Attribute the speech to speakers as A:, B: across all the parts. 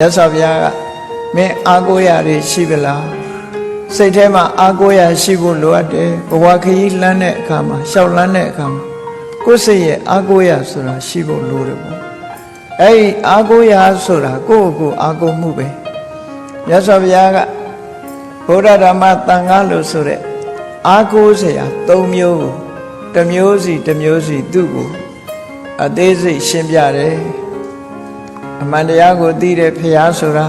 A: ရသော်ဘုရားကမင်းအားကိုးရတွေရှိပလားစိတ်ထဲမှာအားကိုးရရှိဖို့လိုအပ်တယ်ဘဝခရီးလမ်းတဲ့အခါမှာရှောက်လန်းတဲ့အခါမှာကိုယ်စိတ်ရဲ့အားကိုးရဆိုတာရှိဖို့လိုတယ်ပေါ့အဲ့ဒီအားကိုးရဆိုတာကိုယ့်အကိုယ်အားကိုးမှုပဲရသော်ဘုရားကဘုရားဓမ္မသံဃာလို့ဆိုတဲ့အားကိုးစရာ၃မျိုးကိုတစ်မျိုးစီတစ်မျိုးစီသူ့ကိုအသေးစိတ်ရှင်းပြတယ် အမှန်တရားကိုသိတဲ့ဖရာဆိုတာ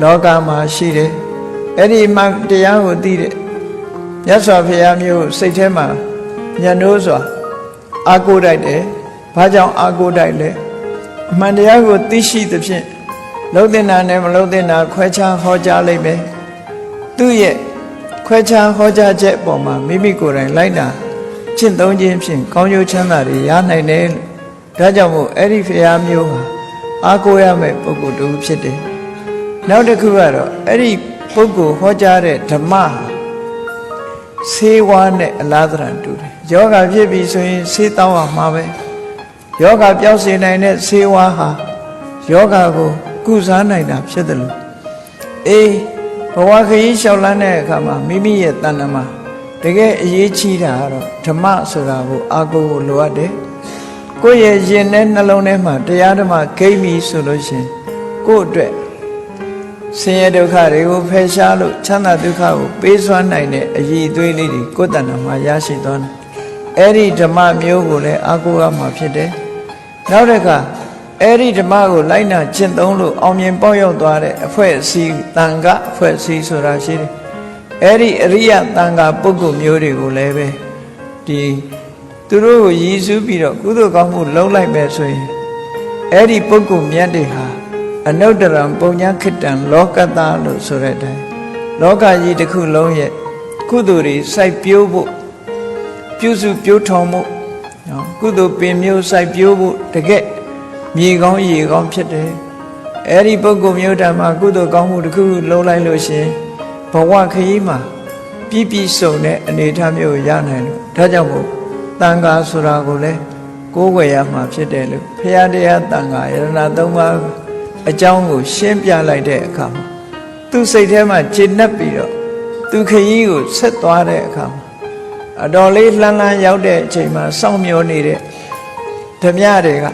A: လောကမှာရှိတယ်အဲ့ဒီမှန်တရားကိုသိတဲ့မြတ်စွာဘုရားမျိုးစိတ်ထဲမှာညနိုးစွာအာကိုးတိုက်တယ်ဘာကြောင့်အာကိုးတိုက်လဲအမှန်တရားကိုသိရှိသဖြင့်လုံးတင်တာနဲ့မလုံးတင်တာခွဲခြားဟောကြားလိုက်မယ်သူ့ရဲ့ခွဲခြားဟောကြားချက်အပေါ်မှာမိမိကိုယ်တိုင်လိုက်တာကျင့်သုံးခြင်းဖြင့်ကောင်းကျိုးချမ်းသာတွေရနိုင်တယ်လို့ဒါကြောင့်မို့အဲ့ဒီဖရာမျိုးဟာ အားကိုးရမယ့်ပုဂ္ဂိုလ်တူဖြစ်တယ်နောက်တစ်ခုကတော့အဲ့ဒီပုဂ္ဂိုလ်ဟောကြားတဲ့ဓမ္မဟာဆေးဝါးနဲ့အလားတရံတူတယ်ယောဂဖြစ်ပြီဆိုရင်ဆေးတောင်းရမှာပဲယောဂပျောက်စေနိုင်တဲ့ဆေးဝါးဟာယောဂကိုကုစားနိုင်တာဖြစ်တယ်လို့အေးဘဝခရီးလျှောက်လန်းတဲ့အခါမှာမိမိရဲ့တဏ္ဍမှာတကယ်အရေးကြီးတာကတော့ဓမ္မဆိုတာကိုအာကိုကိုလိုအပ်တယ် ကိုယ့်ရဲ့ရင်နဲ့နှလုံးထဲမှာတရားဓမ္မဂိမ့်ပြီဆိုလို့ရှရင် ကိုယ့်အတွက်ဆင်းရဲဒုက္ခတွေကိုဖယ်ရှားလို့ချမ်းသာဒုက္ခကိုပေးစွမ်းနိုင်တဲ့အည်အသွေးလေးတွေကိုယ့်တဏ္ဍမှာရရှိသွားတယ်အဲ့ဒီဓမ္မမျိုးကိုလည်းအာကိုရမှာဖြစ်တယ်နောက်တစ်ခါအဲ့ဒီဓမ္မကိုလိုက်နာကျင့်သုံးလို့အောင်မြင်ပေါက်ရောက်သွားတဲ့အဖွဲ့အစည်းတန်ခအဖွဲ့အစည်းဆိုတာရှိတယ်အဲ့ဒီအရိယတန်ခပုဂ္ဂိုလ်မျိုးတွေကိုလည်းပဲဒီ သူတို့ကိုရည်စူးပြီးတော့ကုသိုလ်ကောင်းမှုလုပ်လိုက်မယ်ဆိုရင်အဲ့ဒီပုဂ္ဂိုလ်မြတ်တွေဟာအနုတ္တရံပုံညာခိတံလောကတလို့ဆိုတဲ့အတိုင်းလောကကြီးတစ်ခုလုံးရဲ့ကုသိုလ်တွေစိုက်ပျိုးဖို့ပြုစုပျိုးထောင်မှုနော်ကုသိုလ်ပင်မျိုးစိုက်ပျိုးဖို့တကယ်မြေကောင်းရေကောင်းဖြစ်တယ်အဲ့ဒီပုဂ္ဂိုလ်မျိုးတည်းမှာကုသိုလ်ကောင်းမှုတစ်ခုခုလုပ်လိုက်လို့ရှရင်ဘဝခရီးမှာပြည့်ပြည့်စုံတဲ့အနေအထားမျိုးကိုရနိုင်လို့ဒါကြောင့်မို့ တန်ခါဆိုတာကိုလည်းကိုးကွယ်ရမှာဖြစ်တယ်လို့ဖရာတရားတန်ခါယရဏသုံးပါးအကြောင်းကို ရှင်းပြလိုက်တဲ့အခါမှာသူစိတ်ထဲမှာကျေနပ်ပြီးတော့သူခရီးကိုဆက်သွားတဲ့အခါမှာအတော်လေးလှမ်းလှမ်းရောက်တဲ့အချိန်မှာစောင့်မျှော်နေတဲ့ဓမြတွေက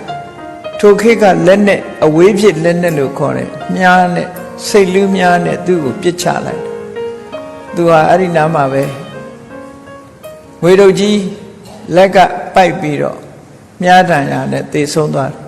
A: ထိုခေတ်ကလက်နဲ့အဝေးဖြစ်လက်နဲ့လို့ခေါ်တယ်မြားနဲ့စိတ်လူးမြားနဲ့သူ့ကိုပြစ်ချလိုက်တယ်သူဟာအဲ့ဒီနားမှာပဲငွေတုတ်ကြီး လက်ကပိုက်ပြီးတော့မြားတန်ရနဲ့သေဆုံးသွားတယ်